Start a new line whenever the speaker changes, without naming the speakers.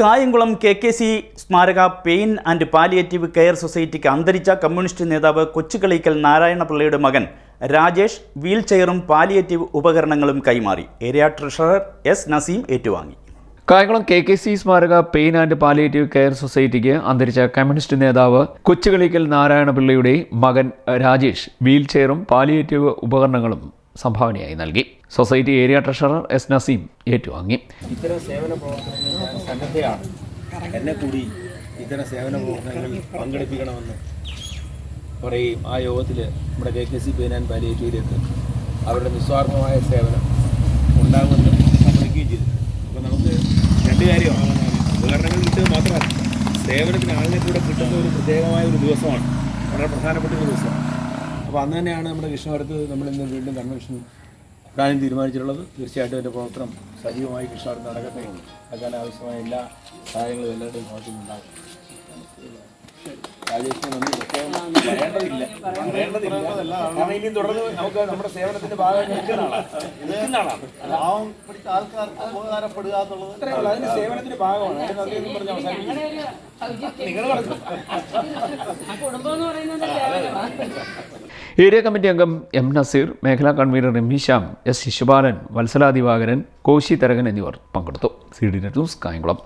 Kayamkulam K K C സ്മാരക pain and palliative care സൊസൈറ്റിക്ക് അന്തരിച്ച കമ്മ്യൂണിസ്റ്റ് നേതാവ് കൊച്ചുകളിക്കൽ നാരായണപിള്ളയുടെ മകൻ രാജേഷ് വീൽ ചെയറും പാലിയേറ്റീവ് ഉപകരണങ്ങളും കൈമാറി. ഏരിയ ട്രഷറർ എസ് നസീം ഏറ്റുവാങ്ങി.
കായംകുളം കെ കെ സി സ്മാരക പെയിൻ ആൻഡ് പാലിയേറ്റീവ് കെയർ സൊസൈറ്റിക്ക് അന്തരിച്ച കമ്മ്യൂണിസ്റ്റ് നേതാവ് കൊച്ചുകളിക്കൽ നാരായണപിള്ളയുടെ മകൻ രാജേഷ് വീൽ ചെയറും പാലിയേറ്റീവ് ഉപകരണങ്ങളും സംഭാവനയായി നൽകി. Society area treasurer S Naseem ഏറ്റുവാങ്ങി.
ഇത്തരം സേവന പ്രവർത്തനങ്ങൾ സന്നദ്ധയാണ്. എന്നെ കൂടി ഇത്തരം സേവന പ്രവർത്തനങ്ങളിൽ പങ്കെടുപ്പിക്കണമെന്ന് പറയും. ആ യോഗത്തിൽ നമ്മുടെ കെ കെ സി ആൻഡ് പാലിയേറ്റീവിലേക്ക് അവരുടെ നിസ്വാർത്ഥമായ സേവനം ഉണ്ടാകുമെന്ന് സമ്മതിക്കുകയും ചെയ്തു. അപ്പോൾ നമുക്ക് രണ്ട് കാര്യമാണ്. ഉപകരണങ്ങൾ കിട്ടുന്നത് മാത്രമല്ല സേവനത്തിന് ആളിനെ കൂടെ കിട്ടുന്ന ഒരു പ്രത്യേകമായ ഒരു ദിവസമാണ്. വളരെ പ്രധാനപ്പെട്ട ഒരു ദിവസമാണ്. അപ്പോൾ അന്ന് തന്നെയാണ് നമ്മുടെ കൃഷ്ണപുരത്ത് നമ്മൾ ഇന്ന് വീണ്ടും കൺവെൻഷൻ കൂടാനും തീരുമാനിച്ചിട്ടുള്ളത്. തീർച്ചയായിട്ടും എന്റെ പ്രവർത്തനം സജീവമായി കൃഷ്ണപുരത്ത് നടക്കട്ടെ. അതിന് ആവശ്യമായ എല്ലാ കാര്യങ്ങളും എല്ലാവരുടെയും ഭാഗത്തു ഇനിയും തുടർന്ന് നമുക്ക് നമ്മുടെ സേവനത്തിന്റെ ഭാഗമായി സേവനത്തിന്റെ ഭാഗമാണ്. നിങ്ങൾ
കുടുംബം എന്ന് പറയുന്നത്
ഏരിയ കമ്മിറ്റി അംഗം എം നസീർ മേഖലാ convener M Hisham S Sisupalan Vatsala Divakaran Koshy Tharakan എന്നിവർ പങ്കെടുത്തു. C D net news Kayamkulam.